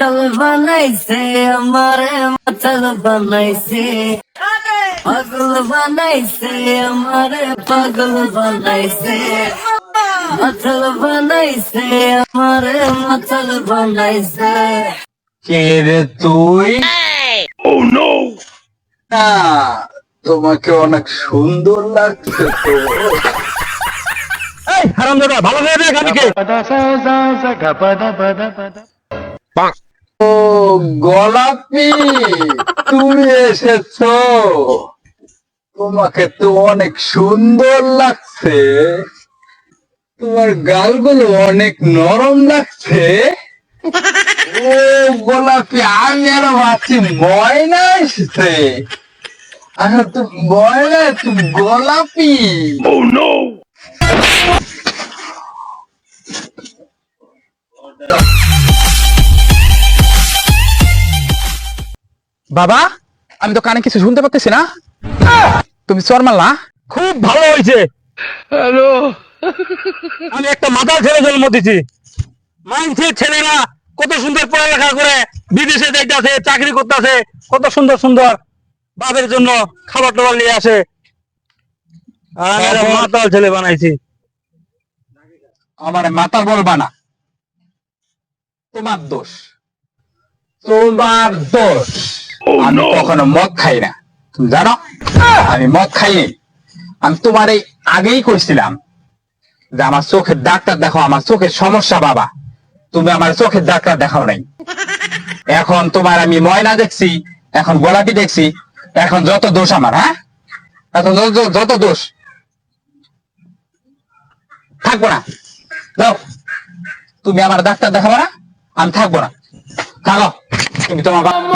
মাতাল বানাইছে আমারে মাতাল বানাইছে। পাগল বানাইছে আমারে পাগল বানাইছে। মাতাল বানাইছে আমারে মাতাল বানাইছে। কে রে তুই? না তোমাকে অনেক সুন্দর লাগছে তো। এই হারাম দাদা ভালো করে দেখ আমি কে ও গোলাপি তুমি এসেছ। তোমাকে তো অনেক সুন্দর লাগছে। তোমার গালগুলো অনেক নরম লাগছে। ও গোলাপি আমি আরও ভাবছি ময়না এসেছে। আচ্ছা তুমি ময়না তুমি গোলাপি। বাবা আমি তো কানে কিছু শুনতে পাচ্ছি না। তুমি চর মারলা। খুব ভালো হয়েছে। হ্যালো। আমি একটা মাতাল ছেলে জন্ম দিছি মানুষের ছেলেরা কত সুন্দর পড়ালেখা করে বিদেশে যাইতেছে চাকরি করতেছে কত সুন্দর সুন্দর বাপের জন্য খাবার টাবার নিয়ে আসে। আর মাতাল ছেলে বানাইছি। আমার মাথা বলবা না তোমার দোষ। তোমার দোষ। আমি কখনো মদ খাই না। তুমি জানো? আমি মদ খাইনি। আমি তোমার এই আগেই কইছিলাম যে আমার চোখের ডাক্তার দেখো আমার চোখের সমস্যা বাবা। তুমি আমার চোখের ডাক্তার দেখাও নাই। এখন তোমার আমি ময়না দেখছি এখন গোলাপি দেখছি এখন যত দোষ আমার হ্যাঁ? এখন যত- যত দোষ। থাকব না। যাও। তুমি আমার ডাক্তার দেখাবো না আমি থাকব না। থাকো। কিন্তু আমার